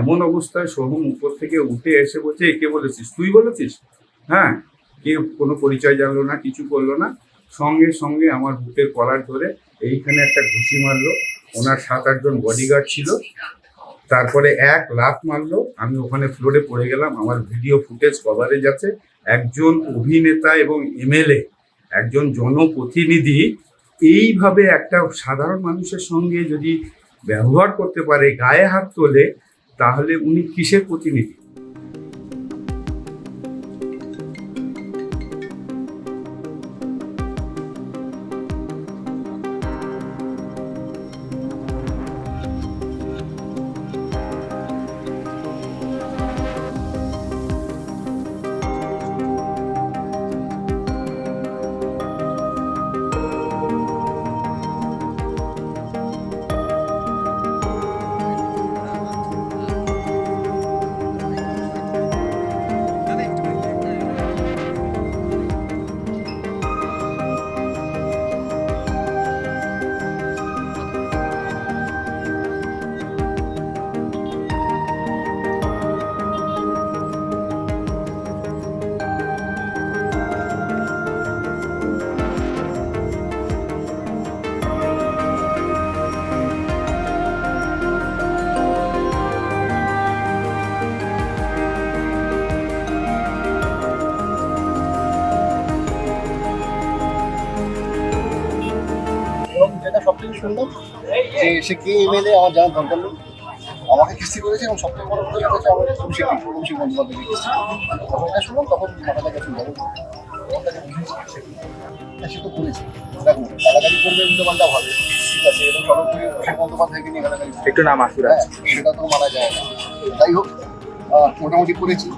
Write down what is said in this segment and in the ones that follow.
এমন অবস্থায় সোহম উপর থেকে উঠে এসে বলছে, এ কে বলেছিস? তুই বলেছিস? হ্যাঁ কে কোনো পরিচয় জানলো না, কিছু করল না। সঙ্গে সঙ্গে আমার বুকের কলার ধরে এইখানে একটা ঘুষি মারলো। ওনার সাত আটজন বডিগার্ড ছিল। তারপরে এক লাফ মারলো। আমি ওখানে ফ্লোরে পড়ে গেলাম। আমার ভিডিও ফুটেজ কভারেজ আছে। একজন অভিনেতা এবং এমএলএ, একজন জনপ্রতিনিধি এইভাবে একটা সাধারণ মানুষের সঙ্গে যদি ব্যবহার করতে পারে, গায়ে হাত তোলে তাহলে উনি কিসের প্রতিনিধি? সুন্দর। যে সে কে এমএলএ আমার জানার দরকার নেই? আমাকে কিস্তি করেছে এবং সবথেকে বড় কথা হচ্ছে আমার কিস্তি যখন এটা শুনলাম তখন মাথাটা গেছে বুঝেছি হ্যাঁ, সে তো করেছে। দেখো গালাগালি করবে উল্টো পাল্টা ভাবে। ঠিক আছে এবং সর্বোপরি অভিষেক বন্দ্যোপাধ্যায়কে নিয়ে গালাগালি একটু নাম আসুর হ্যাঁ সেটা তো মানা যায় না। যাই হোক মোটামুটি করেছি।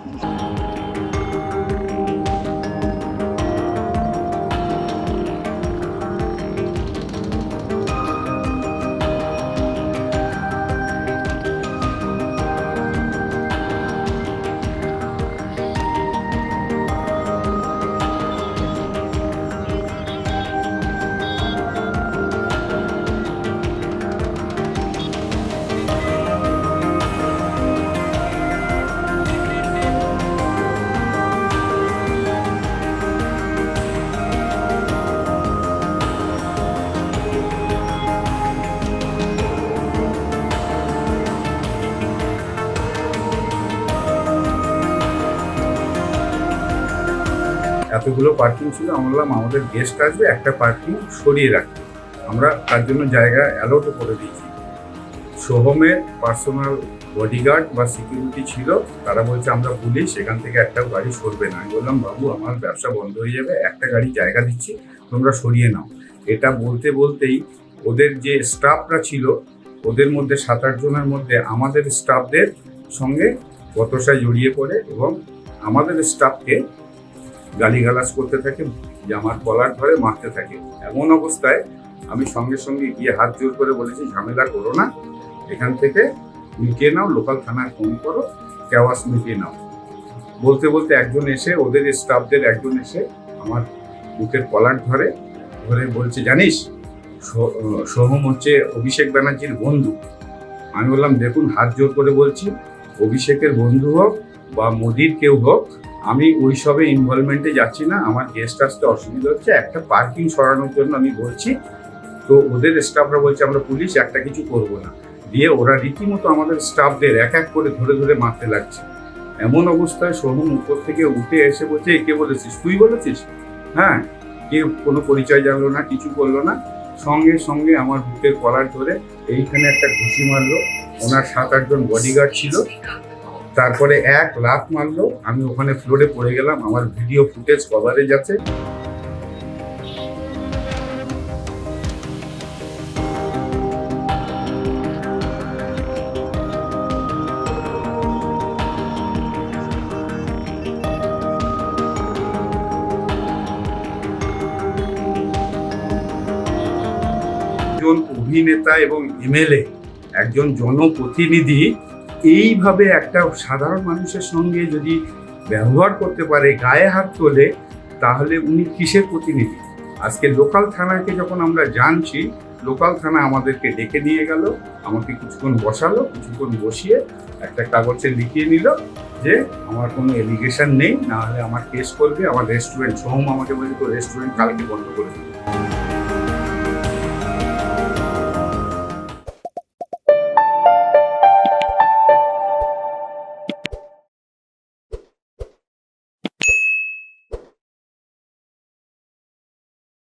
এতগুলো পার্কিং ছিল, আমরা বললাম আমাদের গেস্ট আসবে, একটা পার্কিং সরিয়ে রাখতে। আমরা তার জন্য জায়গা অ্যালোটও করে দিয়েছি। সোহমের পার্সোনাল বডিগার্ড বা সিকিউরিটি ছিল, তারা বলছে, আমরা পুলিশ এখান থেকে একটা গাড়ি সরবে না। আমি বললাম, বাবু, আমার ব্যবসা বন্ধ হয়ে যাবে, একটা গাড়ি জায়গা দিচ্ছি, তোমরা সরিয়ে নাও। এটা বলতে বলতেই ওদের যে স্টাফরা ছিল, ওদের মধ্যে সাত আট জনের মধ্যে আমাদের স্টাফদের সঙ্গে বতসায় জড়িয়ে পড়ে এবং আমাদের স্টাফকে গালিগালাজ করতে থাকে যে আমার কলার ধরে মারতে থাকে। এমন অবস্থায় আমি সঙ্গে সঙ্গে গিয়ে হাত জোর করে বলেছি, ঝামেলা করো না, এখান থেকে মিটিয়ে নাও, লোকাল থানায় ফোন করো, কেওয়াস মিটিয়ে নাও। বলতে বলতে একজন এসে, ওদের স্টাফদের একজন এসে আমার বুকের কলার ধরে ধরে বলছে, জানিস সোহম হচ্ছে অভিষেক ব্যানার্জির বন্ধু। আমি বললাম, দেখুন, হাত জোর করে বলছি, অভিষেকের বন্ধু হোক বা মোদির কেউ হোক আমি ওই সবে ইনভলভমেন্টে যাচ্ছি না, আমার গেস্ট আসতে অসুবিধা হচ্ছে, একটা পার্কিং সরানোর জন্য আমি বলছি, তো ওদের স্টাফরা বলছে আমরা পুলিশ একটা কিছু করব না। দিয়ে ওরা রীতিমতো আমাদের স্টাফদের এক এক করে ধরে ধরে মারতে লাগছে। এমন অবস্থায় সোহম উপর থেকে উঠে এসে বলছে, "এ কে বলেছিস? তুই বলেছিস? হ্যাঁ কে কোনো পরিচয় জানলো না, কিছু করল না। সঙ্গে সঙ্গে আমার বুকের কলার ধরে এইখানে একটা ঘুষি মারলো। ওনার সাত আটজন বডিগার্ড ছিল। তারপরে এক লাফ মারলো, আমি ওখানে ফ্লোরে পড়ে গেলাম, আমার ভিডিও ফুটেজ কভারেজ আছে। অভিনেতা এবং এমএলএ, একজন জনপ্রতিনিধি এইভাবে একটা সাধারণ মানুষের সঙ্গে যদি ব্যবহার করতে পারে, গায়ে হাত তোলে, তাহলে উনি কিসের প্রতিনিধি? আজকে লোকাল থানাকে যখন আমরা জানছি, লোকাল থানা আমাদেরকে ডেকে নিয়ে গেল, আমাকে কিছুক্ষণ বসালো, কিছুক্ষণ বসিয়ে একটা কাগজে লিখিয়ে নিল যে, আমার কোনো এলিগেশন নেই, না হলে আমার কেস করবে, আমার রেস্টুরেন্ট সোহম আমাকে বলছে তো রেস্টুরেন্ট কালকে বন্ধ করে দিবে।